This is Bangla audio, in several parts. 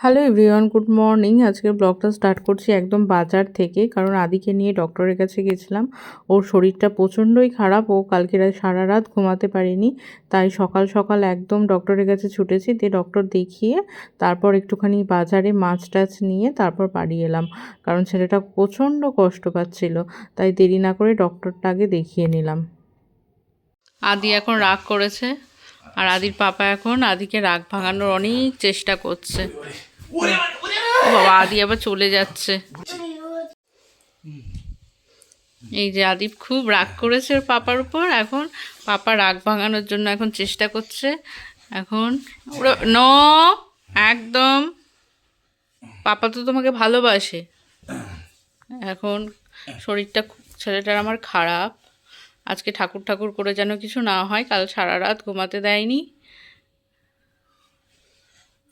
Hello everyone, good morning. আজকের ব্লগটা স্টার্ট করছি একদম বাজার থেকে, কারণ আদিকে নিয়ে ডক্টরের কাছে গেছিলাম। ওর শরীরটা প্রচণ্ডই খারাপ, ও কালকে সারা রাত ঘুমাতে পারিনি, তাই সকাল সকাল একদম ডক্টরের কাছে ছুটেছি, দিয়ে ডক্টর দেখিয়ে তারপর একটুখানি বাজারে মাছ টাছ নিয়ে তারপর বাড়ি এলাম, কারণ ছেলেটা প্রচণ্ড কষ্ট পাচ্ছিল, তাই দেরি না করে ডক্টরটা আগে দেখিয়ে নিলাম। আদি এখন রাগ করেছে, আর আদির পাপা এখন আদিকে রাগ ভাঙানোর অনেক চেষ্টা করছে। বাবা, আদি আবার চলে যাচ্ছে। এই যে আদিপ খুব রাগ করেছে ওর পাপার উপর, এখন পাপা রাগ ভাঙানোর জন্য এখন চেষ্টা করছে। এখন ওরা, ন, একদম। পাপা তো তোমাকে ভালোবাসে। এখন শরীরটা ছেলেটার আমার খারাপ। আজকে ঠাকুর ঠাকুর করে যেন কিছু না হয়, কাল সারা রাত ঘুমাতে দেয়নি।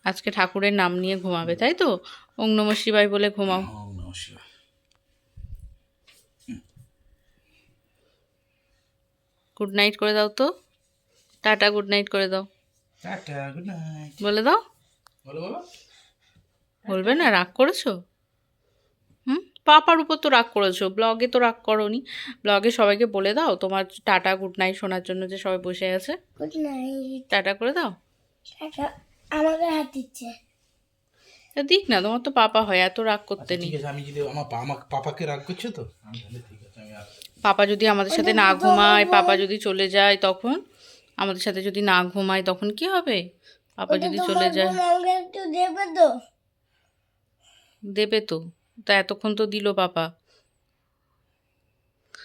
আজকে ঠাকুরের নাম নিয়ে ঘুমাবে তাই তো? ওং নম শিবাই বলে ঘুমাও। শিবায়। গুড নাইট করে দাও তো। টাটা গুড নাইট করে দাও। Tata good night. বলে দাও। বলবে না রাগ করেছ? হুম? পাপার উপর তো রাগ করেছ ব্লগে তো রাগ করনি। ব্লগে সবাইকে বলে দাও তোমার টাটা গুড নাইট শোনার জন্য যে সবাই বসে আছে। Good night. টাটা করে দাও। টাটা। আমাকে হাত দিচ্ছে। তা দিক না তোমার তো পাপা হয় এত রাগ করতে আচ্ছা, নেই। ঠিক আছে আমি যদি আমার পাপাকে রাগ করছ তো? ঠিক আছে আমি পাপা যদি আমাদের সাথে না ঘুমায় পাপা যদি চলে যায় তখন? আমাদের সাথে যদি না ঘুমায় তখন কি হবে? পাপা যদি চলে যায়। একটু দেবে তো। দেবে তো। তা এতক্ষণ তো দিল পাপা।